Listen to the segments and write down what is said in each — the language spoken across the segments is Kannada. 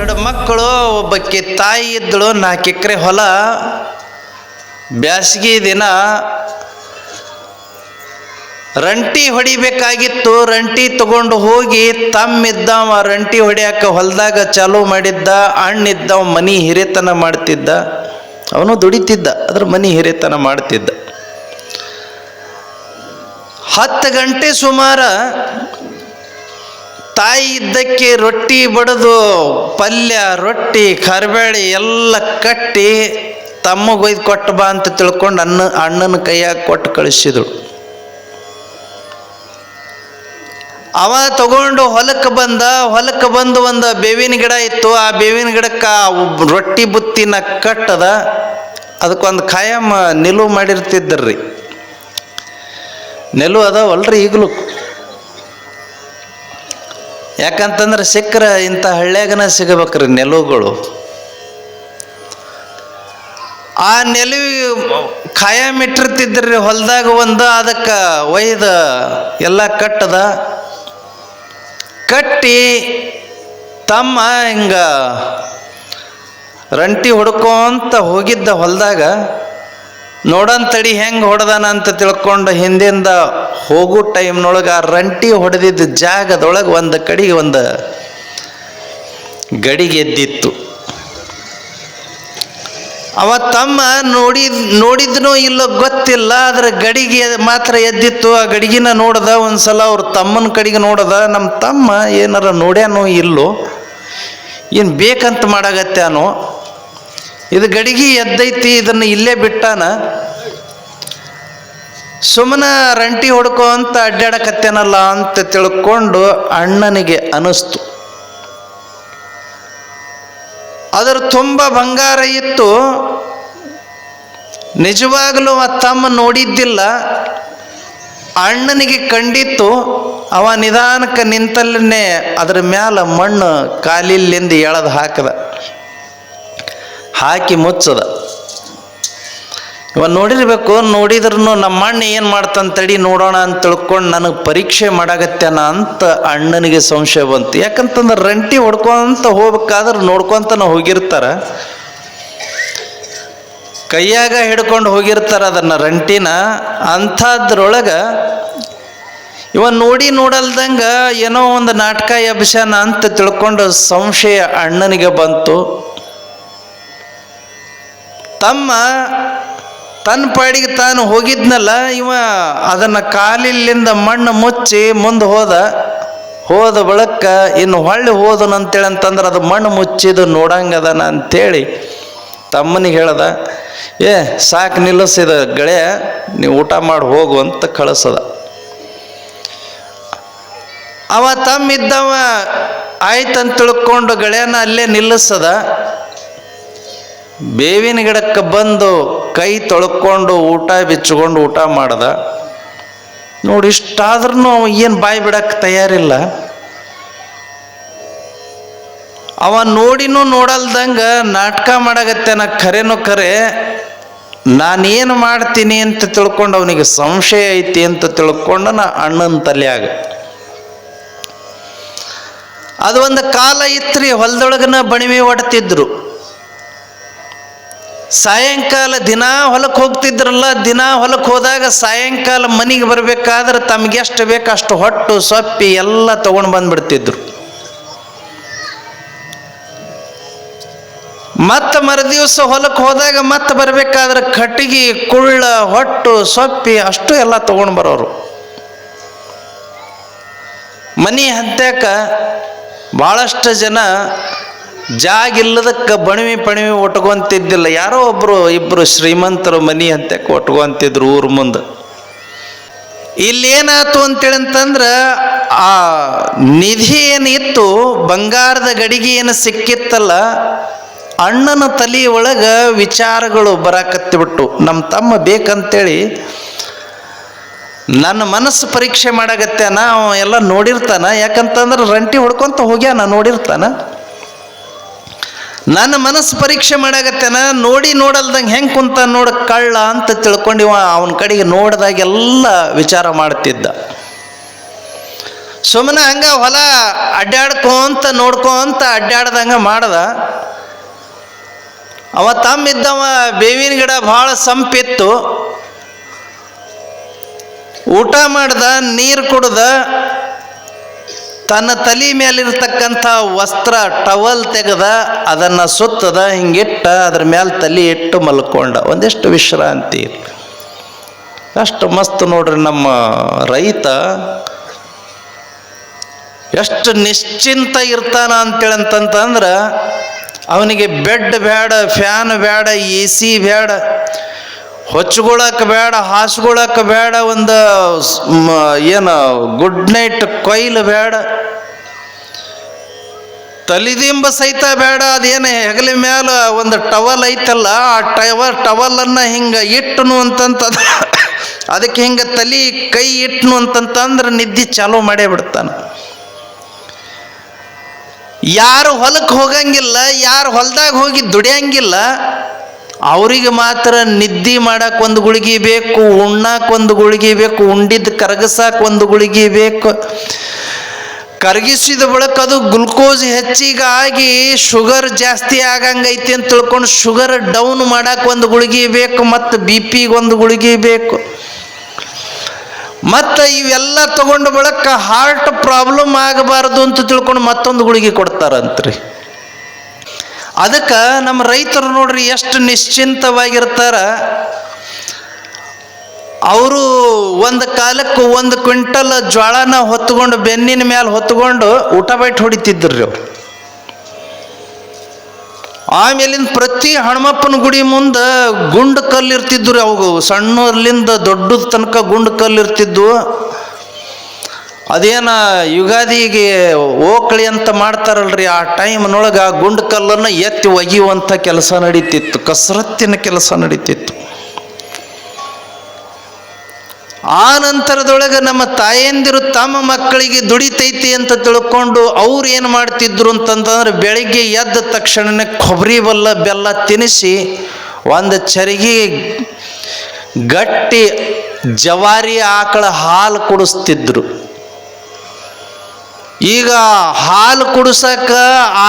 ಎರಡು ಮಕ್ಕಳು, ಒಬ್ಬಕ್ಕೆ ತಾಯಿ ಇದ್ದಳು, ನಾಲ್ಕು ಎಕರೆ ಹೊಲ. ಬ್ಯಾಸಗಿ ದಿನ ರಂಟಿ ಹೊಡಿಬೇಕಾಗಿತ್ತು. ರಂಟಿ ತಗೊಂಡು ಹೋಗಿ ತಮ್ಮಿದ್ದವ ರಂಟಿ ಹೊಡಿಯಾಕ ಹೊಲದಾಗ ಚಾಲೂ ಮಾಡಿದ್ದ ಅಣ್ಣಿದ್ದವ ಮನಿ ಹಿರಿತನ ಮಾಡ್ತಿದ್ದ. ಅವನು ದುಡಿತಿದ್ದ, ಅದ್ರ ಮನಿ ಹಿರಿತನ ಮಾಡ್ತಿದ್ದ. ಹತ್ತು ಗಂಟೆ ಸುಮಾರ ತಾಯಿ ಇದ್ದಕ್ಕೆ ರೊಟ್ಟಿ ಬಡಿದು, ಪಲ್ಯ, ರೊಟ್ಟಿ, ಕರ್ಬೇಳಿ ಎಲ್ಲ ಕಟ್ಟಿ ತಮ್ಮಗೊಯ್ದು ಕೊಟ್ಟು ಬಾ ಅಂತ ತಿಳ್ಕೊಂಡು ಅಣ್ಣ ಅಣ್ಣನ ಕೈಯಾಗ ಕೊಟ್ಟು ಕಳಿಸಿದಳು ಅವ ತಗೊಂಡು ಹೊಲಕ್ಕೆ ಬಂದ ಹೊಲಕ್ಕೆ ಬಂದು ಒಂದು ಬೇವಿನ ಗಿಡ ಇತ್ತು. ಆ ಬೇವಿನ ಗಿಡಕ್ಕೆ ರೊಟ್ಟಿ ಬುತ್ತಿನ ಕಟ್ಟದ. ಅದಕ್ಕೊಂದು ಖಾಯಂ ನಿಲುವು ಮಾಡಿರ್ತಿದ್ದರ್ರಿ ನೆಲು ಅದಾವಲ್ರಿ ಈಗಲೂ. ಯಾಕಂತಂದ್ರೆ ಸಿಕ್ಕರೆ ಇಂಥ ಹಳ್ಳ್ಯಾಗನ ಸಿಗಬೇಕ್ರಿ ನೆಲುಗಳು. ಆ ನೆಲುವಿಗೆ ಖಾಯಂ ಇಟ್ಟಿರ್ತಿದ್ರಿ ಹೊಲದಾಗ ಒಂದು, ಅದಕ್ಕೆ ಒಯ್ದ ಎಲ್ಲ ಕಟ್ಟದ. ಕಟ್ಟಿ ತಮ್ಮ ಹಿಂಗ ರಂಟಿ ಹೊಡ್ಕೊಂತ ಹೋಗಿದ್ದ ಹೊಲದಾಗ ನೋಡಂತಡಿ ಹೆಂಗೆ ಹೊಡೆದಾನ ಅಂತ ತಿಳ್ಕೊಂಡು ಹಿಂದಿಂದ ಹೋಗೋ ಟೈಮ್ನೊಳಗೆ ಆ ರಂಟಿ ಹೊಡೆದಿದ್ದ ಜಾಗದೊಳಗೆ ಒಂದು ಕಡೆಗೆ ಒಂದು ಗಡಿಗೆದ್ದಿತ್ತು ಅವ ತಮ್ಮ ನೋಡಿ, ನೋಡಿದ್ನೋ ಇಲ್ಲೋ ಗೊತ್ತಿಲ್ಲ, ಆದ್ರೆ ಗಡಿಗೆ ಮಾತ್ರ ಎದ್ದಿತ್ತು. ಆ ಗಡಿಗಿನ ನೋಡ್ದ, ಒಂದ್ಸಲ ಅವ್ರ ತಮ್ಮನ ಕಡೆಗೆ ನೋಡ್ದ ನಮ್ಮ ತಮ್ಮ ಏನಾರ ನೋಡ್ಯಾನೋ ಇಲ್ಲೋ, ಏನು ಬೇಕಂತ ಮಾಡಾಗತ್ಯಾನೋ ಇದು ಗಡಿಗೆ ಎದ್ದೈತಿ, ಇದನ್ನು ಇಲ್ಲೇ ಬಿಟ್ಟಾನ? ಸುಮ್ಮನ ರಂಟಿ ಹೊಡ್ಕೊ ಅಂತ ಅಡ್ಡಾಡಕತ್ತೇನಲ್ಲ ಅಂತ ತಿಳ್ಕೊಂಡು ಅಣ್ಣನಿಗೆ ಅನಿಸ್ತು. ಅದರ ತುಂಬ ಬಂಗಾರ ಇತ್ತು. ನಿಜವಾಗಲೂ ಆ ತಮ್ಮ ನೋಡಿದ್ದಿಲ್ಲ. ಅಣ್ಣನಿಗೆ ಕಂಡಿತ್ತು. ಅವ ನಿಧಾನಕ್ಕೆ ನಿಂತಲ್ಲೇ ಅದರ ಮ್ಯಾಲ ಮಣ್ಣು ಕಾಲಿಲ್ಲಿಂದ ಎಳೆದು ಹಾಕದ. ಹಾಕಿ ಮುಚ್ಚದ. ಇವ ನೋಡಿರ್ಬೇಕು ನೋಡಿದ್ರೂ ನಮ್ಮ ಅಣ್ಣ ಏನು ಮಾಡ್ತಂತಡಿ ನೋಡೋಣ ಅಂತ ತಿಳ್ಕೊಂಡು ನನಗೆ ಪರೀಕ್ಷೆ ಮಾಡಾಗತ್ತೇನ ಅಂತ ಅಣ್ಣನಿಗೆ ಸಂಶಯ ಬಂತು. ಯಾಕಂತಂದ್ರೆ ರಂಟಿ ಹೊಡ್ಕೊಂತ ಹೋಗ್ಬೇಕಾದ್ರೆ ನೋಡ್ಕೊಂತನ ಹೋಗಿರ್ತಾರ. ಕೈಯಾಗ ಹಿಡ್ಕೊಂಡು ಹೋಗಿರ್ತಾರ ಅದನ್ನು ರಂಟಿನ. ಅಂಥದ್ರೊಳಗೆ ಇವ ನೋಡಿ ನೋಡಲ್ದಂಗ ಏನೋ ಒಂದು ನಾಟಕ ಎಬ್ಸ್ಯಾನ ಅಂತ ತಿಳ್ಕೊಂಡು ಸಂಶಯ ಅಣ್ಣನಿಗೆ ಬಂತು. ತಮ್ಮ ತನ್ನ ಪಾಡಿಗೆ ತಾನು ಹೋಗಿದ್ನಲ್ಲ, ಇವ ಅದನ್ನು ಕಾಲಿಲ್ಲಿಂದ ಮಣ್ಣು ಮುಚ್ಚಿ ಮುಂದೆ ಹೋದ ಹೋದ ಬಳಕ ಇನ್ನು ಹೊಳ್ಳಿ ಹೋದನು ಅಂತೇಳಿ ಅಂತಂದ್ರೆ ಅದು ಮಣ್ಣು ಮುಚ್ಚಿದು ನೋಡಂಗದನ ಅಂತೇಳಿ ತಮ್ಮನಿಗೆ ಹೇಳ್ದ, ಏ, ಸಾಕು ನಿಲ್ಲಿಸಿದ ಗೆಳೆಯ ನೀವು ಊಟ ಮಾಡಿ ಹೋಗು ಅಂತ ಕಳಿಸದ. ಅವ ತಮ್ಮಿದ್ದವ ಆಯ್ತಂತ ತಿಳ್ಕೊಂಡು ಗೆಳೆಯನ ಅಲ್ಲೇ ನಿಲ್ಲಿಸದ. ಬೇವಿನ ಗಿಡಕ್ಕೆ ಬಂದು ಕೈ ತೊಳ್ಕೊಂಡು ಊಟ ಬಿಚ್ಚಿಕೊಂಡು ಊಟ ಮಾಡ್ದ. ನೋಡಿ ಇಷ್ಟಾದ್ರೂ ಏನು ಬಾಯಿ ಬಿಡಕ್ಕೆ ತಯಾರಿಲ್ಲ. ಅವ ನೋಡಿನೂ ನೋಡಲ್ದಂಗ ನಾಟಕ ನಾ ಖರೇನೋ ಖರೆ ನಾನೇನು ಮಾಡ್ತೀನಿ ಅಂತ ತಿಳ್ಕೊಂಡು ಅವನಿಗೆ ಸಂಶಯ ಐತಿ ಅಂತ ತಿಳ್ಕೊಂಡು ನಾ ಅಣ್ಣನ ತಲೆಯಾಗ ಅದು ಒಂದು ಕಾಲ ಇತ್ರಿ ಹೊಲದೊಳಗನ ಬಣಿವೆ ಹೊಡ್ತಿದ್ರು ಸಾಯಂಕಾಲ ದಿನಾ ಹೊಲಕ್ಕೆ ಹೋಗ್ತಿದ್ರಲ್ಲ, ದಿನಾ ಹೊಲಕ್ಕೆ ಹೋದಾಗ ಸಾಯಂಕಾಲ ಮನೆಗೆ ಬರಬೇಕಾದ್ರೆ ತಮ್ಗೆ ಎಷ್ಟು ಬೇಕು ಅಷ್ಟು ಹೊಟ್ಟು, ಸೊಪ್ಪಿ ಎಲ್ಲ ತಗೊಂಡು ಬಂದ್ಬಿಡ್ತಿದ್ರು. ಮತ್ತೆ ಮರುದಿವಸ ಹೊಲಕ್ಕೆ ಹೋದಾಗ ಮತ್ತೆ ಬರಬೇಕಾದ್ರೆ ಕಟ್ಟಿಗೆ, ಕುಳ್ಳ, ಹೊಟ್ಟು, ಸೊಪ್ಪಿ ಅಷ್ಟು ಎಲ್ಲ ತಗೊಂಡು ಬರೋರು. ಮನೆ ಹತ್ಯಾಕ ಭಾಳಷ್ಟು ಜನ ಜಾಗಿಲ್ಲದಕ್ಕೆ ಬಣವಿ ಪಣಿವಿ ಒಟ್ಕೊಂತಿದ್ದಿಲ್ಲ. ಯಾರೋ ಒಬ್ಬರು ಇಬ್ಬರು ಶ್ರೀಮಂತರು ಮನಿ ಹತ್ಯಕ್ಕೆ ಒಟ್ಕೊಂತಿದ್ರು ಊರ ಮುಂದೆ. ಇಲ್ಲೇನಾಯ್ತು ಅಂತೇಳಿ ಅಂತಂದ್ರೆ, ಆ ನಿಧಿ ಏನಿತ್ತು ಬಂಗಾರದ ಗಡಿಗೆ ಏನು ಸಿಕ್ಕಿತ್ತಲ್ಲ, ಅಣ್ಣನ ತಲೆ ಒಳಗೆ ವಿಚಾರಗಳು ಬರಾಕತ್ತಿಬಿಟ್ಟು ನಮ್ಮ ತಮ್ಮ ಬೇಕಂತೇಳಿ, ನನ್ನ ಮನಸ್ಸು ಪರೀಕ್ಷೆ ಮಾಡಾಗತ್ತಾನ ಅವ ಎಲ್ಲ ನೋಡಿರ್ತಾನ, ಯಾಕಂತಂದ್ರೆ ರಂಟಿ ಹೊಡ್ಕೊತ ಹೋಗ್ಯಾನ, ನೋಡಿರ್ತಾನ. ನನ್ನ ಮನಸ್ಸು ಪರೀಕ್ಷೆ ಮಾಡಾಗತ್ತೇನ ನೋಡಿ ನೋಡಲ್ದಂಗೆ ಹೆಂಗೆ ಕುಂತ ನೋಡ ಕಳ್ಳ ಅಂತ ತಿಳ್ಕೊಂಡು ಅವನ ಕಡೆಗೆ ನೋಡಿದಾಗೆಲ್ಲ ವಿಚಾರ ಮಾಡ್ತಿದ್ದ. ಸುಮ್ಮನೆ ಹಂಗ ಹೊಲ ಅಡ್ಡಾಡ್ಕೊಂತ ನೋಡ್ಕೊಂತ ಅಡ್ಡಾಡ್ದಂಗ ಮಾಡ್ದ. ಅವ ತಮ್ಮಿದ್ದವ ಬೇವಿನ ಗಿಡ ಭಾಳ ಸಂಪಿತ್ತು. ಊಟ ಮಾಡ್ದ, ನೀರು ಕುಡ್ದ ತನ್ನ ತಲೆ ಮೇಲಿರ್ತಕ್ಕಂಥ ವಸ್ತ್ರ ಟವಲ್ ತೆಗೆದ ಅದನ್ನು ಸುತ್ತದ, ಹಿಂಗಿಟ್ಟ, ಅದ್ರ ಮೇಲೆ ತಲೆ ಇಟ್ಟು ಮಲ್ಕೊಂಡ. ಒಂದಿಷ್ಟು ವಿಶ್ರಾಂತಿ ಅಷ್ಟು ಮಸ್ತ್ ನೋಡ್ರಿ ನಮ್ಮ ರೈತ ಎಷ್ಟು ನಿಶ್ಚಿಂತ ಇರ್ತಾನ ಅಂತೇಳಿ ಅಂತಂತಂದ್ರೆ ಅವನಿಗೆ ಬೆಡ್ ಬೇಡ, ಫ್ಯಾನ್ ಬೇಡ, ಎ ಸಿ ಬೇಡ ಹೊಚ್ಕೊಳಕ್ಕೆ ಬೇಡ ಹಾಸ್ಕೊಳಕ್ಕೆ ಬೇಡ, ಒಂದು ಏನು ಗುಡ್ ನೈಟ್ ಕೊಯ್ಲು ಬೇಡ. ತಲಿದಿಂಬ ಸಹಿತ ಬೇಡ, ಅದೇನು ಹೆಗಲ ಮೇಲೆ ಒಂದು ಟವಲ್ ಐತಲ್ಲ, ಆ ಟವಲ್, ಟವಲನ್ನು ಹಿಂಗೆ ಇಟ್ಟನು ಅಂತಂತ, ಅದಕ್ಕೆ ಹಿಂಗೆ ತಲಿ ಕೈ ಇಟ್ಟನು ಅಂತಂತಂದ್ರೆ ನಿದ್ದೆ ಚಾಲೂ ಮಾಡೇ ಬಿಡ್ತಾನೆ. ಯಾರು ಹೊಲಕ್ಕೆ ಹೋಗಂಗಿಲ್ಲ, ಯಾರು ಹೊಲ್ದಾಗ ಹೋಗಿ ದುಡಿಯಂಗಿಲ್ಲ ಅವರಿಗೆ ಮಾತ್ರ ನಿದ್ದೆ ಮಾಡಕ್ಕೆ ಒಂದು ಗುಳಿಗೆ ಬೇಕು ಉಣ್ಣಕ್ಕೆ ಒಂದು ಗುಳಿಗೆ ಬೇಕು ಉಂಡಿದ್ದು ಕರಗಸಕ್ಕೆ ಒಂದು ಗುಳಿಗೆ ಬೇಕು. ಕರಗಿಸಿದ ಬಳಿಕ ಅದು ಗ್ಲುಕೋಸ್ ಹೆಚ್ಚಿಗಾಗಿ ಶುಗರ್ ಜಾಸ್ತಿ ಆಗಂಗೈತಿ ಅಂತ ತಿಳ್ಕೊಂಡು ಶುಗರ್ ಡೌನ್ ಮಾಡಕ್ಕೆ ಒಂದು ಗುಳಿಗೆ ಬೇಕು, ಮತ್ತು ಬಿ ಪಿಗೆ ಒಂದು ಗುಳಿಗೆ ಬೇಕು. ಮತ್ತು ಇವೆಲ್ಲ ತಗೊಂಡ ಬಳಕ ಹಾರ್ಟ್ ಪ್ರಾಬ್ಲಮ್ ಆಗಬಾರ್ದು ಅಂತ ತಿಳ್ಕೊಂಡು ಮತ್ತೊಂದು ಗುಳಿಗೆ ಕೊಡ್ತಾರಂತ್ರಿ. ಅದಕ್ಕೆ ನಮ್ಮ ರೈತರು ನೋಡ್ರಿ ಎಷ್ಟು ನಿಶ್ಚಿಂತವಾಗಿರ್ತಾರ. ಅವರು ಒಂದು ಕಾಲಕ್ಕೆ ಒಂದು ಕ್ವಿಂಟಲ್ ಜ್ವಾಳನ ಹೊತ್ಕೊಂಡು ಬೆನ್ನಿನ ಮೇಲೆ ಹೊತ್ಕೊಂಡು ಊಟ ಬೈಟ್ ಹೊಡಿತಿದ್ರು ರೀ ಆಮೇಲಿಂದ ಪ್ರತಿ ಹಣಮಪ್ಪನ ಗುಡಿ ಮುಂದೆ ಗುಂಡು ಕಲ್ಲು ಇರ್ತಿದ್ರು ರೀ ಅವು ಸಣ್ಣರ್ಲಿಂದ ದೊಡ್ಡದ ತನಕ ಗುಂಡು ಕಲ್ಲು ಇರ್ತಿದ್ವು ಅದೇನ ಯುಗಾದಿಗೆ ಓಕಳಿ ಅಂತ ಮಾಡ್ತಾರಲ್ರಿ, ಆ ಟೈಮ್ನೊಳಗೆ ಆ ಗುಂಡು ಕಲ್ಲನ್ನು ಎತ್ತಿ ಒಗೆಯುವಂಥ ಕೆಲಸ ನಡೀತಿತ್ತು, ಕಸರತ್ತಿನ ಕೆಲಸ ನಡೀತಿತ್ತು. ಆ ನಂತರದೊಳಗೆ ನಮ್ಮ ತಾಯಂದಿರು ತಮ್ಮ ಮಕ್ಕಳಿಗೆ ದುಡಿತೈತಿ ಅಂತ ತಿಳ್ಕೊಂಡು ಅವ್ರು ಏನು ಮಾಡ್ತಿದ್ರು ಅಂತಂತಂದ್ರೆ ಬೆಳಿಗ್ಗೆ ಎದ್ದ ತಕ್ಷಣನೇ ಕೊಬ್ಬರಿ ಬಲ್ಲ ಬೆಲ್ಲ ತಿನ್ನಿಸಿ ಒಂದು ಚರಿಗೆ ಗಟ್ಟಿ ಜವಾರಿ ಆಕಳ ಹಾಲು ಕುಡಿಸ್ತಿದ್ರು. ಈಗ ಹಾಲು ಕುಡಿಸಕ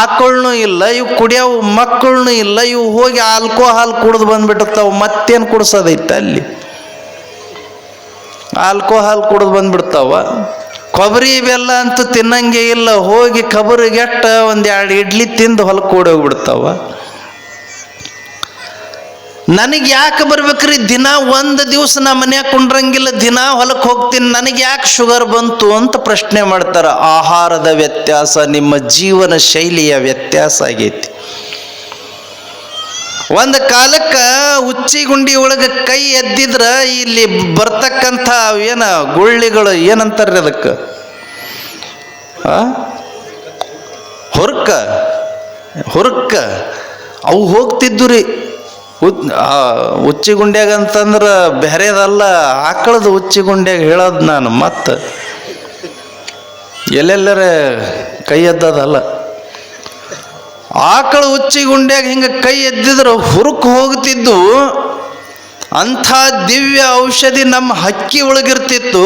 ಆಕಳನು ಇಲ್ಲ, ಇವು ಕುಡಿಯವು ಮಕ್ಕಳನ್ನೂ ಇಲ್ಲ, ಇವು ಹೋಗಿ ಆಲ್ಕೋಹಾಲ್ ಕುಡಿದು ಬಂದ್ಬಿಟ್ಟಿರ್ತಾವ, ಮತ್ತೇನು ಕುಡಿಸೋದೈತೆ ಅಲ್ಲಿ? ಆಲ್ಕೋಹಾಲ್ ಕುಡಿದು ಬಂದ್ಬಿಡ್ತಾವ? ಕೊಬ್ಬರಿ ಬೆಲ್ಲ ಅಂತೂ ತಿನ್ನಂಗೆ ಇಲ್ಲ, ಹೋಗಿ ಕಬರಿಗೆಟ್ಟ ಒಂದು ಎರಡು ಇಡ್ಲಿ ತಿಂದು ಹೊಲಕ್ಕೆ ಓಡೋಗ್ಬಿಡ್ತಾವ ನನಗೆ ಯಾಕೆ ಬರ್ಬೇಕ್ರಿ? ದಿನ ಒಂದು ದಿವಸ ನಾ ಮನ್ಯಾಗ ಕುಂಡ್ರಂಗಿಲ್ಲ, ದಿನ ಹೊಲಕ್ಕೆ ಹೋಗ್ತೀನಿ, ನನಗೆ ಯಾಕೆ ಶುಗರ್ ಬಂತು ಅಂತ ಪ್ರಶ್ನೆ ಮಾಡ್ತಾರೆ. ಆಹಾರದ ವ್ಯತ್ಯಾಸ, ನಿಮ್ಮ ಜೀವನ ಶೈಲಿಯ ವ್ಯತ್ಯಾಸ ಆಗೈತಿ. ಒಂದು ಕಾಲಕ್ಕೆ ಉಚ್ಚಿಗುಂಡಿ ಒಳಗೆ ಕೈ ಎದ್ದಿದ್ರೆ, ಇಲ್ಲಿ ಬರ್ತಕ್ಕಂಥ ಏನ ಗುಳ್ಳಿಗಳು ಏನಂತಾರ್ರಿ ಅದಕ್ಕೆ? ಹುರ್ಕ. ಹುರ್ಕ. ಅವು ಹೋಗ್ತಿದ್ದು ರೀ ಉತ್ ಆ, ಉಚ್ಚಿಗುಂಡ್ಯಾಗ ಅಂತಂದ್ರೆ ಬೇರೆದಲ್ಲ ಆಕಳದ ಉಚ್ಚಿಗುಂಡ್ಯಾಗ ಹೇಳೋದು ನಾನು ಮತ್ತೆ ಎಲ್ಲೆಲ್ಲರ ಕೈ ಎದ್ದದಲ್ಲ. ಆಕಳ ಉಚ್ಚಿ ಗುಂಡ್ಯಾಗ ಹಿಂಗೆ ಕೈ ಎದ್ದಿದ್ರೆ ಹುರುಕು ಹೋಗ್ತಿದ್ದು ಅಂಥ ದಿವ್ಯ ಔಷಧಿ ನಮ್ಮ ಹಕ್ಕಿ ಒಳಗಿರ್ತಿತ್ತು.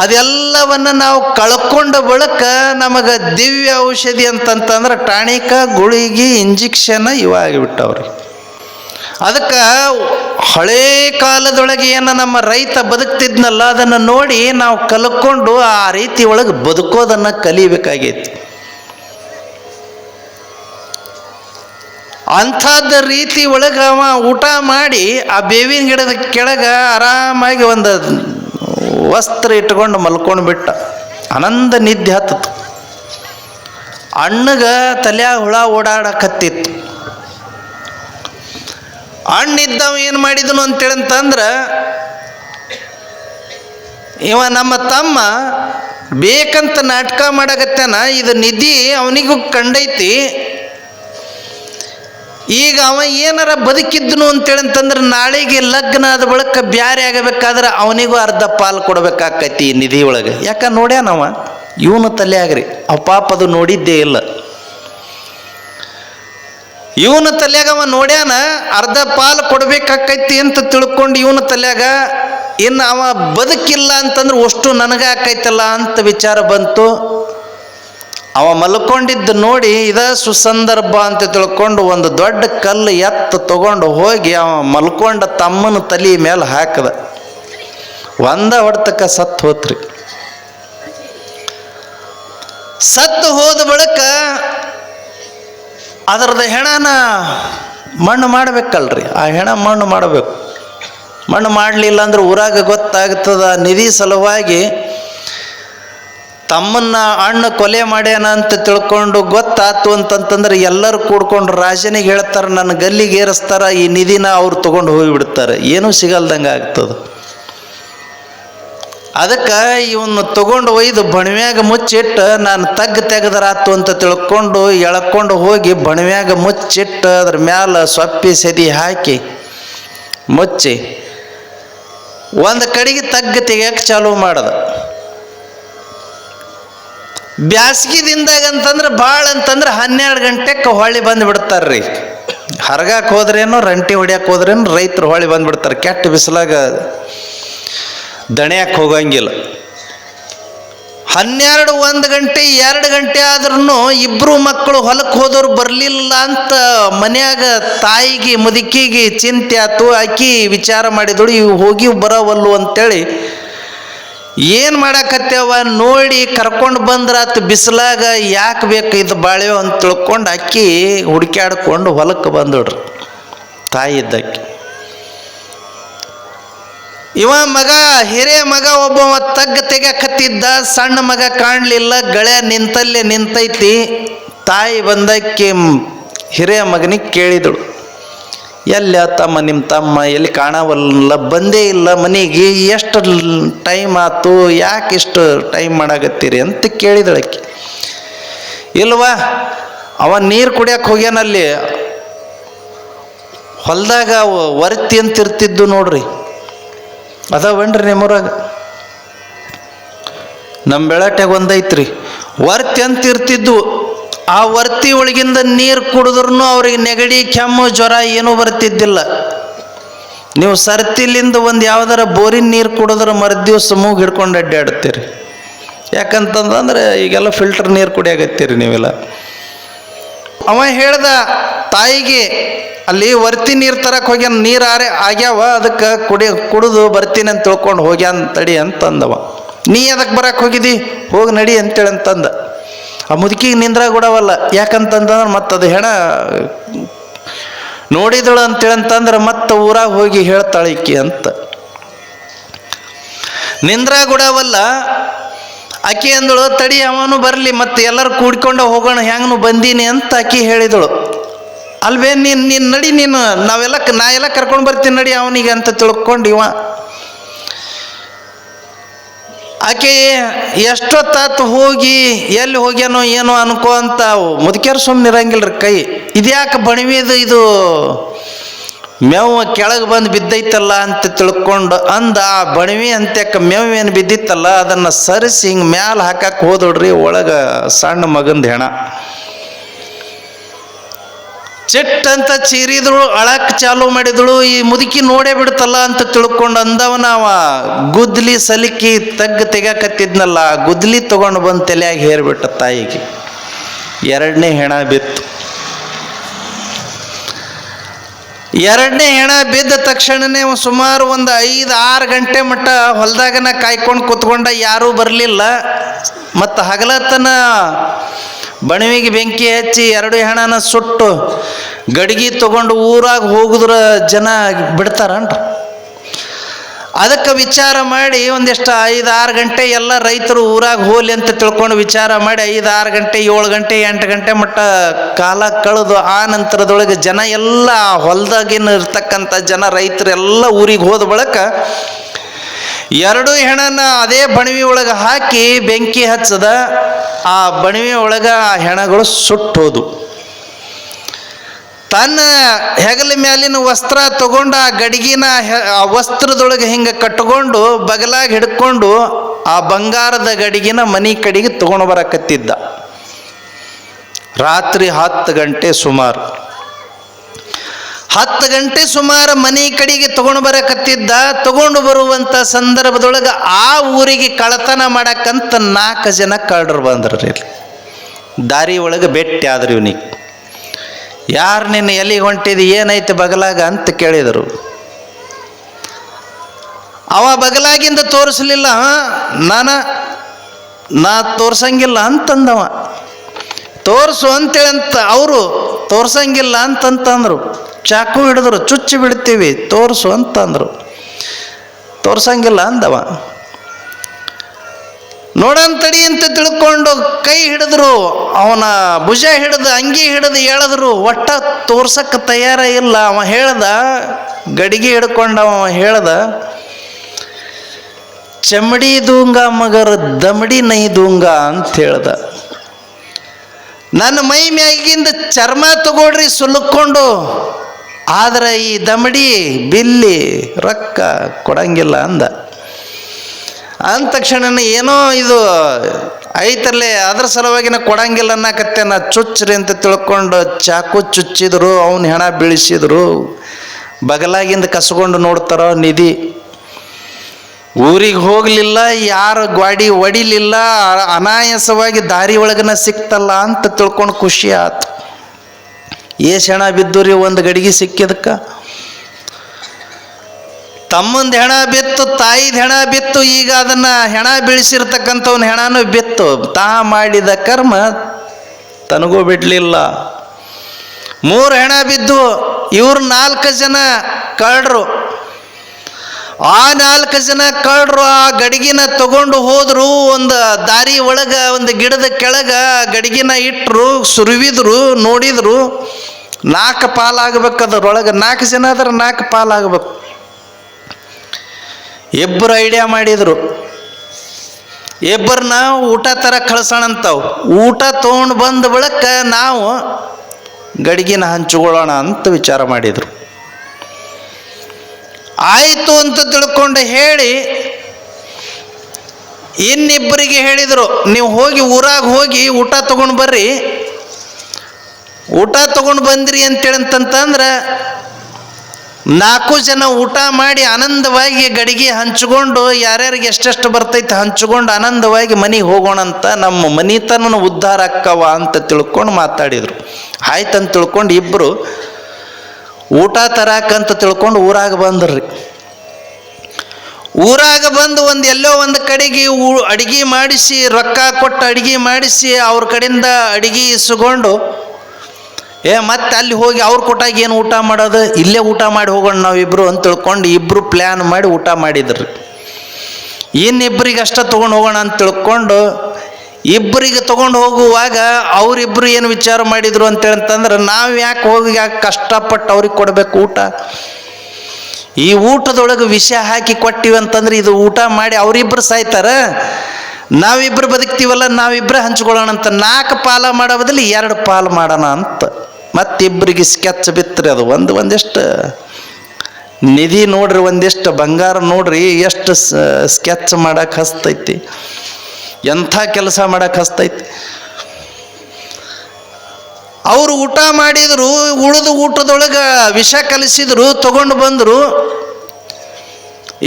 ಅದೆಲ್ಲವನ್ನ ನಾವು ಕಳ್ಕೊಂಡ ಬಳಿಕ ನಮಗೆ ದಿವ್ಯ ಔಷಧಿ ಅಂತಂತಂದ್ರೆ ಟಾಣಿಕ, ಗುಳಿಗೆ, ಇಂಜೆಕ್ಷನ್ ಇವಾಗಿಬಿಟ್ಟವ್ರಿ ಅದಕ್ಕೆ ಹಳೇ ಕಾಲದೊಳಗೆ ಏನು ನಮ್ಮ ರೈತ ಬದುಕ್ತಿದ್ನಲ್ಲ, ಅದನ್ನು ನೋಡಿ ನಾವು ಕಲ್ಕೊಂಡು ಆ ರೀತಿ ಒಳಗೆ ಬದುಕೋದನ್ನು ಕಲಿಬೇಕಾಗೈತಿ. ಅಂಥದ್ದ ರೀತಿ ಒಳಗೆ ಅವ ಊಟ ಮಾಡಿ ಆ ಬೇವಿನ ಗಿಡದ ಕೆಳಗೆ ಆರಾಮಾಗಿ ಒಂದು ವಸ್ತ್ರ ಇಟ್ಕೊಂಡು ಮಲ್ಕೊಂಡು ಬಿಟ್ಟ. ಆನಂದ ನಿದ್ದೆ ಹತ್ತಿತು ಅಣ್ಣಗೆ ತಲ್ಯಾಗ ಹುಳ ಓಡಾಡಕತ್ತಿತ್ತು. ಅಣ್ಣಿದ್ದವ ಏನು ಮಾಡಿದನು ಅಂತೇಳಿ ಅಂತಂದ್ರೆ, ಇವ ನಮ್ಮ ತಮ್ಮ ಬೇಕಂತ ನಾಟಕ ಮಾಡಕತ್ತಾನ, ಇದು ನಿಧಿ ಅವನಿಗೂ ಕಂಡೈತಿ ಈಗ ಅವ ಏನಾರ ಬದುಕಿದ್ನು ಅಂತೇಳಿ ಅಂತಂದ್ರೆ ನಾಳೆಗೆ ಲಗ್ನ ಆದ ಬಳಿಕ ಬ್ಯಾರೆ ಆಗಬೇಕಾದ್ರೆ ಅವನಿಗೂ ಅರ್ಧ ಪಾಲು ಕೊಡಬೇಕಾಕೈತಿ ನಿಧಿ ಒಳಗೆ. ಯಾಕ ನೋಡ್ಯಾನವ ಇವನು ತಲೆಯಾಗ್ರಿ ಅವ ಪಾಪ ಅದು ನೋಡಿದ್ದೇ ಇಲ್ಲ. ಇವನ ತಲ್ಯಾಗ ಅವ ನೋಡ್ಯಾನ, ಅರ್ಧ ಪಾಲು ಕೊಡ್ಬೇಕಾಕೈತಿ ಅಂತ ತಿಳ್ಕೊಂಡು ಇವನ ತಲ್ಯಾಗ ಇನ್ನು ಅವ ಬದುಕಿಲ್ಲ ಅಂತಂದ್ರೆ ಅಷ್ಟು ನನಗೆ ಆಕೈತಲ್ಲ ಅಂತ ವಿಚಾರ ಬಂತು. ಅವ ಮಲ್ಕೊಂಡಿದ್ದು ನೋಡಿ ಇದ ಸುಸಂದರ್ಭ ಅಂತ ತಿಳ್ಕೊಂಡು ಒಂದು ದೊಡ್ಡ ಕಲ್ಲು ಎತ್ತು ತಗೊಂಡು ಹೋಗಿ ಅವ ಮಲ್ಕೊಂಡ ತಮ್ಮನ ತಲೆ ಮೇಲೆ ಹಾಕದ. ಒಂದ ಹೊಡ್ತಕ್ಕ ಸತ್ತು ಹೋತ್ರಿ. ಸತ್ತು ಹೋದ ಬಳಿಕ ಅದರದ ಹೆಣನ ಮಣ್ಣು ಮಾಡಬೇಕಲ್ರಿ. ಆ ಹೆಣ ಮಣ್ಣು ಮಾಡಬೇಕು. ಮಣ್ಣು ಮಾಡಲಿಲ್ಲ ಅಂದ್ರೆ ಊರಾಗ ಗೊತ್ತಾಗ್ತದ ನಿಧಿ ಸಲುವಾಗಿ ತಮ್ಮನ್ನ ಅಣ್ಣ ಕೊಲೆ ಮಾಡ್ಯಾನ ಅಂತ ತಿಳ್ಕೊಂಡು ಗೊತ್ತಾತು ಅಂತಂತಂದ್ರೆ ಎಲ್ಲರೂ ಕೂಡ್ಕೊಂಡು ರಾಜನಿಗೆ ಹೇಳ್ತಾರೆ, ನನ್ನ ಗಲ್ಲಿಗೆ ಏರಿಸ್ತಾರ, ಈ ನಿಧಿನ ಅವ್ರು ತಗೊಂಡು ಹೋಗಿಬಿಡ್ತಾರೆ. ಏನೂ ಸಿಗಲ್ದಂಗೆ ಆಗ್ತದೆ. ಅದಕ್ಕೆ ಇವನ್ನ ತಗೊಂಡು ಒಯ್ದು ಬಣವ್ಯಾಗ ಮುಚ್ಚಿಟ್ಟು, ನಾನು ತಗ್ಗು ತೆಗೆದರಾತು ಅಂತ ತಿಳ್ಕೊಂಡು ಎಳ್ಕೊಂಡು ಹೋಗಿ ಬಣವ್ಯಾಗ ಮುಚ್ಚಿಟ್ಟು ಅದ್ರ ಮ್ಯಾಲ ಸೊಪ್ಪಿ ಸದಿ ಹಾಕಿ ಮುಚ್ಚಿ, ಒಂದು ಕಡೆಗೆ ತಗ್ಗು ತೆಗಿಯಕ್ಕೆ ಚಾಲೂ ಮಾಡ್ದ. ಬ್ಯಾಸ್ಗಿ ದಿನದಾಗ ಅಂತಂದ್ರೆ ಭಾಳ ಅಂತಂದ್ರೆ ಹನ್ನೆರಡು ಗಂಟೆಗೆ ಹೊಳ್ಳಿ ಬಂದು ಬಿಡ್ತಾರ್ರಿ ಹರಗಕ್ಕೆ ಹೋದ್ರೇನು, ರಂಟಿ ಹೊಡ್ಯಕ್ಕೆ ಹೋದ್ರೇನು ರೈತರು ಹೊಳ್ಳಿ ಬಂದ್ಬಿಡ್ತಾರೆ. ಕೆಟ್ಟ ಬಿಸಿಲಾಗ ದಣಿಯಕ್ಕೆ ಹೋಗಂಗಿಲ್ಲ. ಹನ್ನೆರಡು ಒಂದು ಗಂಟೆ, ಎರಡು ಗಂಟೆ ಆದ್ರೂ ಇಬ್ಬರು ಮಕ್ಕಳು ಹೊಲಕ್ಕೆ ಹೋದವ್ರು ಬರಲಿಲ್ಲ ಅಂತ ಮನ್ಯಾಗ ತಾಯಿಗೆ ಮುದುಕಿಗೆ ಚಿಂತೆ ಆತು, ಆಕಿ ವಿಚಾರ ಮಾಡಿದಳು, ಇವು ಹೋಗಿ ಬರೋವಲ್ಲು ಅಂತೇಳಿ ಏನು ಮಾಡಾಕತ್ತೇವ? ನೋಡಿ ಕರ್ಕೊಂಡು ಬಂದ್ರಾತು ಬಿಸಿಲಾಗ ಯಾಕೆ ಬೇಕು ಇದು ಬಾಳೆವು ಅಂತ ತಿಳ್ಕೊಂಡು ಅಕ್ಕಿ ಹುಡುಕ್ಯಾಡ್ಕೊಂಡು ಹೊಲಕ್ಕೆ ಬಂದುಡ್ರಿ ತಾಯಿ ಇದ್ದಕ್ಕೆ. ಇವ ಮಗ, ಹಿರಿಯ ಮಗ ಒಬ್ಬ ತಗ್ಗ ತೆಗ್ಯಾಕತ್ತಿದ್ದ, ಸಣ್ಣ ಮಗ ಕಾಣಲಿಲ್ಲ ಗಳೆ ನಿಂತಲ್ಲೇ ನಿಂತೈತಿ. ತಾಯಿ ಬಂದಕ್ಕೆ ಹಿರಿಯ ಮಗನಿಗೆ ಕೇಳಿದಳು. ಎಲ್ಲಿ ತಮ್ಮ ನಿಮ್ಮ ತಮ್ಮ, ಎಲ್ಲಿ ಕಾಣವಲ್ಲ, ಬಂದೇ ಇಲ್ಲ ಮನೆಗೆ, ಎಷ್ಟು ಟೈಮ್ ಆಯ್ತು ಯಾಕೆ ಇಷ್ಟು ಟೈಮ್ ಮಾಡಾಕತ್ತೀರಿ ಅಂತ ಕೇಳಿದಳಕ್ಕೆ ಇಲ್ವಾ, ಅವ ನೀರು ಕುಡಿಯಕ್ಕೆ ಹೋಗ್ಯಾನಲ್ಲಿ ಹೊಲ್ದಾಗ ವರ್ತಿ ಅಂತ ಇರ್ತಿದ್ದು ನೋಡ್ರಿ. ಅದಾವೇನ್ರಿ ನಿಮ್ಮೂರಾಗ? ನಮ್ಮ ಬೆಳಟ್ಯಾಗ ಒಂದೈತ್ರಿ. ವರ್ತಿ ಅಂತ ಇರ್ತಿದ್ದು ಆ ವರ್ತಿ ಒಳಗಿಂದ ನೀರು ಕುಡಿದ್ರೂ ಅವ್ರಿಗೆ ನೆಗಡಿ, ಕೆಮ್ಮು, ಜ್ವರ ಏನೂ ಬರ್ತಿದ್ದಿಲ್ಲ. ನೀವು ಸರ್ತಿಲಿಂದ ಒಂದು ಯಾವ್ದಾರ ಬೋರಿನ ನೀರು ಕುಡಿದ್ರೆ ಮರುದಿವ್ಸ ಮೂಗು ಹಿಡ್ಕೊಂಡು ಅಡ್ಡಾಡ್ತೀರಿ. ಯಾಕಂತಂದ್ರೆ ಈಗೆಲ್ಲ ಫಿಲ್ಟರ್ ನೀರು ಕುಡಿಯಾಗತ್ತೀರಿ ನೀವೆಲ್ಲ. ಅವ ಹೇಳ್ದ, ತಾಯಿಗೆ ಅಲ್ಲಿ ವರ್ತಿ ನೀರು ತರಕ್ಕೆ ಹೋಗ್ಯಾನ, ನೀರು ಆರೆ ಆಗ್ಯಾವ, ಅದಕ್ಕೆ ಕುಡಿ, ಕುಡಿದು ಬರ್ತೀನಿ ಅಂತ ತಿಳ್ಕೊಂಡು ಹೋಗ್ಯಾನ ತಡಿ ಅಂತಂದವ. ನೀ ಅದಕ್ಕೆ ಬರಕ್ಕೆ ಹೋಗಿದ್ದಿ? ಹೋಗಿ ನಡಿ ಅಂತೇಳಿ ಅಂತಂದ. ಆ ಮುದುಕಿಗೆ ನಿಂದ್ರ ಗುಡವಲ್ಲ ಯಾಕಂತಂದ್ರೆ ಮತ್ತು ಅದು ಹೆಣ ನೋಡಿದಳು ಅಂತೇಳಂತಂದ್ರೆ ಮತ್ತೆ ಊರಾಗ ಹೋಗಿ ಹೇಳ್ತಾಳೆ ಈಕಿ ಅಂತ. ನಿಂದ್ರ ಗುಡವಲ್ಲ ಆಕೆ ಅಂದಳು, ತಡಿ ಅವನು ಬರಲಿ, ಮತ್ತೆ ಎಲ್ಲರೂ ಕೂಡ್ಕೊಂಡು ಹೋಗೋಣ ಹೆಂಗನು ಬಂದೀನಿ ಅಂತ ಆಕೆ ಹೇಳಿದಳು. ಅಲ್ವೇ, ನೀನು ನೀನು ನಡಿ ನೀನು, ನಾವೆಲ್ಲ, ನಾ ಎಲ್ಲ ಕರ್ಕೊಂಡು ಬರ್ತೀನಿ ನಡಿ ಅವನಿಗೆ ಅಂತ ತಿಳ್ಕೊಂಡು ಇವ. ಆಕೆ ಎಷ್ಟೊತ್ತಾತು ಹೋಗಿ ಎಲ್ಲಿ ಹೋಗ್ಯಾನೋ ಏನೋ ಅನ್ಕೋ ಅಂತ ಮುದುಕ್ಯಾರ ಸುಮ್ಮನೆ ಇರಂಗಿಲ್ರಿ ಕೈ. ಇದ್ಯಾಕೆ ಬಣವಿದು ಇದು ಮೇವು ಕೆಳಗೆ ಬಂದು ಬಿದ್ದೈತಲ್ಲ ಅಂತ ತಿಳ್ಕೊಂಡು ಅಂದ, ಆ ಬಣವಿ ಅಂತ್ಯಕ್ಕೆ ಮೇವು ಏನು ಬಿದ್ದಿತ್ತಲ್ಲ, ಅದನ್ನು ಸರಿಸಿ ಹಿಂಗೆ ಮ್ಯಾಲೆ ಹಾಕಕ್ಕೆ ಹೋದೋಡ್ರಿ ಒಳಗೆ ಸಣ್ಣ ಮಗಂದು ಹೆಣ. ಚೆಟ್ ಅಂತ ಚೀರಿದಳು, ಅಳಕ್ ಚಾಲು ಮಾಡಿದಳು, ಈ ಮುದುಕಿ ನೋಡೇ ಬಿಡ್ತಲ್ಲ ಅಂತ ತಿಳ್ಕೊಂಡು ಅಂದವನ ಅವ ಗುದ್ಲಿ ಸಲಿಕಿ ತಗ್ಗ ತೆಗ್ಯಾಕತ್ತಿದ್ನಲ್ಲ, ಗುದ್ಲಿ ತಗೊಂಡು ಬಂದು ತಲೆಯಾಗಿ ಹೇರ್ಬಿಟ್ಟ ತಾಯಿಗೆ. ಎರಡನೇ ಹೆಣ ಬಿತ್ತು. ಎರಡನೇ ಹೆಣ ಬಿದ್ದ ತಕ್ಷಣನೇ ಸುಮಾರು ಒಂದು ಐದು ಆರು ಗಂಟೆ ಮಟ್ಟ ಹೊಲದಾಗನ ಕಾಯ್ಕೊಂಡು ಕೂತ್ಕೊಂಡ ಯಾರೂ ಬರಲಿಲ್ಲ. ಮತ್ತು ಹಗಲತ್ತನ ಬಣವಿಗೆ ಬೆಂಕಿ ಹಚ್ಚಿ ಎರಡು ಹೆಣನ ಸುಟ್ಟು ಗಡಿಗೆ ತಗೊಂಡು ಊರಾಗ ಹೋಗಿದ್ರೆ ಜನ ಬಿಡ್ತಾರನ್ರಿ ಅದಕ್ಕೆ ವಿಚಾರ ಮಾಡಿ ಒಂದಿಷ್ಟು ಐದು ಆರು ಗಂಟೆ ಎಲ್ಲ ರೈತರು ಊರಾಗ ಹೋಲಿ ಅಂತ ತಿಳ್ಕೊಂಡು ವಿಚಾರ ಮಾಡಿ ಐದು ಆರು ಗಂಟೆ, ಏಳು ಗಂಟೆ, ಎಂಟು ಗಂಟೆ ಮಟ್ಟ ಕಾಲ ಕಳೆದು ಆ ನಂತರದೊಳಗೆ ಜನ ಎಲ್ಲ ಹೊಲದಾಗಿನ ಇರ್ತಕ್ಕಂಥ ಜನ ರೈತರೆಲ್ಲ ಊರಿಗೆ ಹೋದ ಬಳಿಕ ಎರಡು ಹೆಣನ ಅದೇ ಬಣವಿ ಒಳಗೆ ಹಾಕಿ ಬೆಂಕಿ ಹಚ್ಚದ, ಆ ಬಣವಿ ಒಳಗೆ ಆ ಹೆಣಗಳು ಸುಟ್ಟೋದು. ತನ್ನ ಹೆಗಲ ಮ್ಯಾಲಿನ ವಸ್ತ್ರ ತಗೊಂಡು ಆ ಗಡಿಗಿನ ಆ ವಸ್ತ್ರದೊಳಗೆ ಹಿಂಗೆ ಕಟ್ಕೊಂಡು ಬಗಲಾಗಿ ಹಿಡ್ಕೊಂಡು ಆ ಬಂಗಾರದ ಗಡಿಗಿನ ಮನೆ ಕಡೆಗೆ ತಗೊಂಡು ಬರಕತ್ತಿದ್ದ. ರಾತ್ರಿ ಹತ್ತು ಗಂಟೆ ಸುಮಾರು. ಹತ್ತು ಗಂಟೆ ಸುಮಾರು ಮನೆ ಕಡೆಗೆ ತಗೊಂಡು ಬರಕತ್ತಿದ್ದ, ತಗೊಂಡು ಬರುವಂಥ ಸಂದರ್ಭದೊಳಗೆ ಆ ಊರಿಗೆ ಕಳತನ ಮಾಡಕ್ಕಂತ ನಾಲ್ಕು ಜನ ಕಳ್ಳರು ಬಂದ್ರಿ ದಾರಿ ಒಳಗೆ ಭೇಟಿ ಆದ್ರಿ ಇವನಿಗೆ. ಯಾರು ನಿನ್ನ ಎಲ್ಲಿಗೆ ಹೊಂಟಿದಿ, ಏನೈತೆ ಬಗಲಾಗ ಅಂತ ಕೇಳಿದರು. ಅವ ಬಗಲಾಗಿಂದ ತೋರಿಸಲಿಲ್ಲ ನಾನು, ನಾ ತೋರ್ಸಂಗಿಲ್ಲ ಅಂತಂದವ. ತೋರಿಸು ಅಂತೇಳಂತ ಅವರು ತೋರ್ಸಂಗಿಲ್ಲ ಅಂತಂತಂದ್ರು. ಚಾಕು ಹಿಡಿದ್ರು ಚುಚ್ಚಿ ಬಿಡ್ತೀವಿ, ತೋರಿಸು ಅಂತಂದರು. ತೋರ್ಸಂಗಿಲ್ಲ ಅಂದವ. ನೋಡಂತಡಿ ಅಂತ ತಿಳ್ಕೊಂಡು ಕೈ ಹಿಡಿದ್ರು, ಅವನ ಭುಜ ಹಿಡಿದು, ಅಂಗಿ ಹಿಡಿದು ಹೇಳಿದ್ರು ಒಟ್ಟ ತೋರ್ಸಕ್ಕೆ ತಯಾರ ಇಲ್ಲ. ಅವ ಹೇಳ್ದ, ಗಡಿಗೆ ಹಿಡ್ಕೊಂಡವ ಹೇಳ್ದ ಚಮಡಿ ದೂಂಗ ಮಗರ ದಮಡಿ ನೈ ದೂಂಗ ಅಂತ ಹೇಳ್ದ. ನನ್ನ ಮೈ ಮ್ಯಾಗಿಂದ ಚರ್ಮ ತಗೊಳ್ರಿ ಸುಲುಕೊಂಡು ಆದ್ರೆ ಈ ದಮಡಿ ಬಿಲ್ಲಿ ರೊಕ್ಕ ಕೊಡಂಗಿಲ್ಲ ಅಂದ. ಅಂದ ತಕ್ಷಣ ಏನೋ ಇದು ಐತಲ್ಲೇ ಅದ್ರ ಸಲುವಾಗಿ ನಾ ಕೊಡಂಗಿಲ್ಲ ಅನ್ನಕತ್ತೆ ನಾ ಚುಚ್ಚ್ರಿ ಅಂತ ತಿಳ್ಕೊಂಡು ಚಾಕು ಚುಚ್ಚಿದ್ರು, ಅವನ ಹೆಣ ಬೀಳಿಸಿದ್ರು. ಬಗಲಾಗಿಂದ ಕಸ್ಕೊಂಡು ನೋಡ್ತಾರೋ ನಿಧಿ. ಊರಿಗೆ ಹೋಗಲಿಲ್ಲ, ಯಾರು ಗಾಡಿ ಒಡಿಲಿಲ್ಲ, ಅನಾಯಾಸವಾಗಿ ದಾರಿ ಒಳಗನ ಸಿಕ್ತಲ್ಲ ಅಂತ ತಿಳ್ಕೊಂಡು ಖುಷಿ ಆತು. ಏಸ್ ಹೆಣ ಬಿದ್ದು ರೀ ಒಂದು ಗಡಿಗೆ ಸಿಕ್ಕಿದಕ್ಕೆ. ತಮ್ಮಂದ ಹೆಣ ಬಿತ್ತು, ತಾಯಿದ ಹೆಣ ಬಿತ್ತು, ಈಗ ಅದನ್ನ ಹೆಣ ಬೀಳಿಸಿರ್ತಕ್ಕಂಥವ್ನ ಹೆಣನೂ ಬಿತ್ತು. ತಾ ಮಾಡಿದ ಕರ್ಮ ತನಗೂ ಬಿಡಲಿಲ್ಲ. ಮೂರು ಹೆಣ ಬಿದ್ದು ಇವ್ರು ನಾಲ್ಕು ಜನ ಕಳ್ಳರು. ಆ ನಾಲ್ಕು ಜನ ಕಳ್ಳರು ಆ ಗಡಿಗಿನ ತಗೊಂಡು ಹೋದ್ರು, ಒಂದು ದಾರಿ ಒಳಗ, ಒಂದು ಗಿಡದ ಕೆಳಗ ಗಡಿಗಿನ ಇಟ್ಟರು ಸುರುವಿದ್ರು, ನೋಡಿದ್ರು. ನಾಲ್ಕು ಪಾಲಾಗಬೇಕು ಅದರೊಳಗೆ, ನಾಲ್ಕು ಜನ ಆದ್ರೆ ನಾಲ್ಕು ಪಾಲಾಗಬೇಕು. ಇಬ್ಬರು ಐಡಿಯಾ ಮಾಡಿದ್ರು. ಇಬ್ಬರನ್ನ ಊಟ ತರ ಕಳ್ಸೋಣ ಅಂತಾವ್ ಊಟ ತೊಗೊಂಡು ಬಂದ ಬಳಕ ನಾವು ಗಡಿಗಿನ ಹಂಚಿಕೊಳ್ಳೋಣ ಅಂತ ವಿಚಾರ ಮಾಡಿದ್ರು. ಆಯಿತು ಅಂತ ತಿಳ್ಕೊಂಡು ಹೇಳಿ ಇನ್ನಿಬ್ಬರಿಗೆ ಹೇಳಿದರು, ನೀವು ಹೋಗಿ ಊರಾಗ ಹೋಗಿ ಊಟ ತೊಗೊಂಡು ಬರ್ರಿ. ಊಟ ತೊಗೊಂಡು ಬಂದ್ರಿ ಅಂತೇಳಂತಂತಂದ್ರೆ ನಾಲ್ಕು ಜನ ಊಟ ಮಾಡಿ ಆನಂದವಾಗಿ ಗಡಿಗೆ ಹಂಚಿಕೊಂಡು ಯಾರ್ಯಾರಿಗೆ ಎಷ್ಟೆಷ್ಟು ಬರ್ತೈತೆ ಹಂಚಿಕೊಂಡು ಆನಂದವಾಗಿ ಮನೆಗೆ ಹೋಗೋಣ ಅಂತ ನಮ್ಮ ಮನಿತನ ಉದ್ಧಾರ ಅಕ್ಕವ ಅಂತ ತಿಳ್ಕೊಂಡು ಮಾತಾಡಿದರು. ಆಯ್ತಂತ ತಿಳ್ಕೊಂಡು ಇಬ್ಬರು ಊಟ ತರಾಕಂತ ತಿಳ್ಕೊಂಡು ಊರಾಗ ಬಂದ್ರಿ. ಊರಾಗ ಬಂದು ಒಂದು ಎಲ್ಲೋ ಒಂದು ಕಡೆಗೆ ಊ ಅಡಿಗೆ ಮಾಡಿಸಿ, ರೊಕ್ಕ ಕೊಟ್ಟು ಅಡಿಗೆ ಮಾಡಿಸಿ, ಅವ್ರ ಕಡೆಯಿಂದ ಅಡಿಗೆ ಇಸ್ಕೊಂಡು, ಏ ಮತ್ತೆ ಅಲ್ಲಿ ಹೋಗಿ ಅವ್ರ ಕೊಟ್ಟಾಗ ಏನು ಊಟ ಮಾಡೋದು? ಇಲ್ಲೇ ಊಟ ಮಾಡಿ ಹೋಗೋಣ ನಾವಿಬ್ರು ಅಂತ ತಿಳ್ಕೊಂಡು ಇಬ್ಬರು ಪ್ಲ್ಯಾನ್ ಮಾಡಿ ಊಟ ಮಾಡಿದ್ರಿ. ಇನ್ನಿಬ್ಬರಿಗೆ ಅಷ್ಟ ತೊಗೊಂಡು ಹೋಗೋಣ ಅಂತ ತಿಳ್ಕೊಂಡು ಇಬ್ಬರಿಗೆ ತಗೊಂಡು ಹೋಗುವಾಗ ಅವರಿಬ್ಬರು ಏನು ವಿಚಾರ ಮಾಡಿದ್ರು ಅಂತೇಳಂತಂದ್ರೆ ನಾವು ಯಾಕೆ ಹೋಗಿ ಯಾಕೆ ಕಷ್ಟಪಟ್ಟು ಅವ್ರಿಗೆ ಕೊಡಬೇಕು ಊಟ? ಈ ಊಟದೊಳಗೆ ವಿಷ ಹಾಕಿ ಕೊಟ್ಟಿವಿ ಅಂತಂದ್ರೆ ಇದು ಊಟ ಮಾಡಿ ಅವರಿಬ್ಬರು ಸಾಯ್ತಾರ? ನಾವಿಬ್ಬರು ಬದುಕ್ತೀವಲ್ಲ, ನಾವಿಬ್ರು ಹಂಚ್ಕೊಳ್ಳೋಣ ಅಂತ ನಾಲ್ಕು ಪಾಲ ಮಾಡೋ ಬದಲು ಎರಡು ಪಾಲು ಮಾಡೋಣ ಅಂತ. ಮತ್ತಿಬ್ಬರಿಗೆ ಸ್ಕೆಚ್ ಬಿತ್ತರಿ ಅದು ಒಂದು, ಒಂದಿಷ್ಟು. ನಿಧಿ ನೋಡ್ರಿ, ಒಂದಿಷ್ಟು ಬಂಗಾರ ನೋಡ್ರಿ, ಎಷ್ಟು ಸ್ಕೆಚ್ ಮಾಡಕ್ಕೆ ಹಸ್ತೈತಿ. ಎಂಥ ಕೆಲಸ ಮಾಡಕ್ಕೆ ಹಸ್ತೈತಿ? ಅವರು ಊಟ ಮಾಡಿದ್ರು, ಉಳಿದು ಊಟದೊಳಗೆ ವಿಷ ಕಲಿಸಿದ್ರು, ತಗೊಂಡು ಬಂದರು.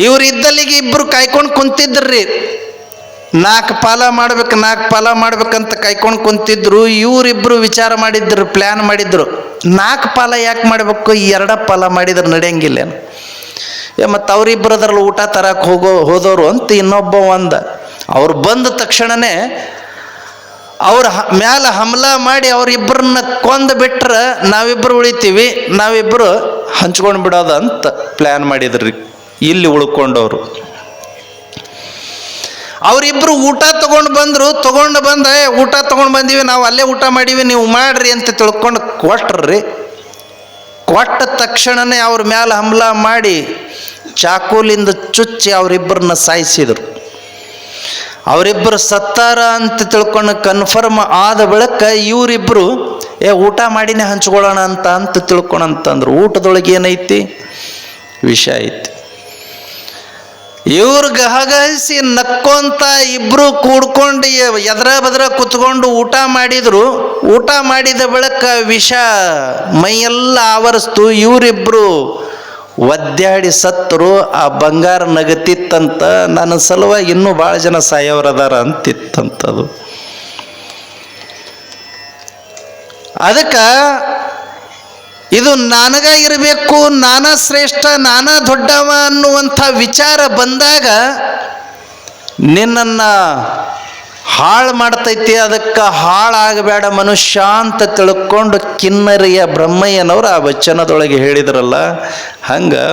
ಇವ್ರು ಇದ್ದಲ್ಲಿಗೆ ಇಬ್ಬರು ಕಾಯ್ಕೊಂಡು ಕುಂತಿದ್ರಿ. ನಾಲ್ಕು ಪಾಲ ಮಾಡ್ಬೇಕು ನಾಲ್ಕು ಪಾಲ ಮಾಡ್ಬೇಕಂತ ಕಾಯ್ಕೊಂಡು ಕುಂತಿದ್ರು. ಇವರಿಬ್ಬರು ವಿಚಾರ ಮಾಡಿದ್ರು ಪ್ಲ್ಯಾನ್ ಮಾಡಿದ್ರು. ನಾಲ್ಕು ಪಾಲ ಯಾಕೆ ಮಾಡಬೇಕು? ಎರಡ ಪಾಲ ಮಾಡಿದ್ರೆ ನಡೆಯಂಗಿಲ್ಲ ಏ, ಮತ್ತು ಅವರಿಬ್ಬರು ಊಟ ತರಕ್ಕೆ ಹೋಗೋ ಹೋದವರು ಅಂತ ಇನ್ನೊಬ್ಬ ಒಂದ. ಅವ್ರು ಬಂದ ತಕ್ಷಣನೇ ಅವ್ರ ಮ್ಯಾಲ ಹಮ್ಲ ಮಾಡಿ ಅವ್ರಿಬ್ಬರನ್ನ ಕೊಂದು ಬಿಟ್ರೆ ನಾವಿಬ್ಬರು ಉಳಿತೀವಿ ನಾವಿಬ್ಬರು ಹಂಚ್ಕೊಂಡು ಬಿಡೋದು ಅಂತ ಪ್ಲ್ಯಾನ್ ಮಾಡಿದ್ರಿ. ಇಲ್ಲಿ ಉಳ್ಕೊಂಡವರು. ಅವರಿಬ್ಬರು ಊಟ ತಗೊಂಡು ಬಂದರು, ತಗೊಂಡು ಬಂದ ಊಟ ತಗೊಂಡು ಬಂದೀವಿ, ನಾವು ಅಲ್ಲೇ ಊಟ ಮಾಡೀವಿ, ನೀವು ಮಾಡ್ರಿ ಅಂತ ತಿಳ್ಕೊಂಡು ಕೊಟ್ರಿ. ಕೊಟ್ಟ ತಕ್ಷಣನೇ ಅವ್ರ ಮ್ಯಾಲ ಹಮ್ಲ ಮಾಡಿ ಚಾಕೂಲಿಂದ ಚುಚ್ಚಿ ಅವರಿಬ್ಬರನ್ನ ಸಾಯಿಸಿದರು. ಅವರಿಬ್ಬರು ಸತ್ತಾರ ಅಂತ ತಿಳ್ಕೊಂಡು ಕನ್ಫರ್ಮ್ ಆದ ಬಳಿಕ ಇವರಿಬ್ಬರು ಏ, ಊಟ ಮಾಡಿನೇ ಹಂಚ್ಕೊಳ್ಳೋಣ ಅಂತ ಅಂತ ತಿಳ್ಕೊಳಂತಂದ್ರು ಊಟದೊಳಗೆ ಏನೈತಿ? ವಿಷ ಐತಿ. ಇವ್ರು ಗಹಗಹಿಸಿ ನಕ್ಕೊಂತ ಇಬ್ರು ಕೂಡ್ಕೊಂಡು ಎದ್ರ ಬದ್ರ ಕುತ್ಕೊಂಡು ಊಟ ಮಾಡಿದ್ರು. ಊಟ ಮಾಡಿದ ಬಳಿಕ ವಿಷ ಮೈಯೆಲ್ಲ ಆವರಿಸ್ತು. ಇವರಿಬ್ರು ಒದ್ದಾಡಿ ಸತ್ತರು, ಆ ಬಂಗಾರ ನಗತಿತ್ತಂತ, ನನ್ನ ಸಲುವಾಗಿ ಇನ್ನೂ ಭಾಳ ಜನ ಸಾಯೋರದಾರ ಅಂತಿತ್ತಂತದು. ಅದಕ್ಕೆ, ಇದು ಇರಬೇಕು, ನಾನ ಶ್ರೇಷ್ಠ, ನಾನಾ ದೊಡ್ಡವ ಅನ್ನುವಂಥ ವಿಚಾರ ಬಂದಾಗ ನಿನ್ನನ್ನು ಹಾಳು ಮಾಡ್ತೈತಿ ಅದಕ್ಕೆ ಹಾಳಾಗಬೇಡ ಮನುಷ್ಯ ಅಂತ ತಿಳ್ಕೊಂಡು ಕಿನ್ನರಿಯ ಬ್ರಹ್ಮಯ್ಯನವರು ಆ ವಚನದೊಳಗೆ ಹೇಳಿದ್ರಲ್ಲ ಹಂಗೆ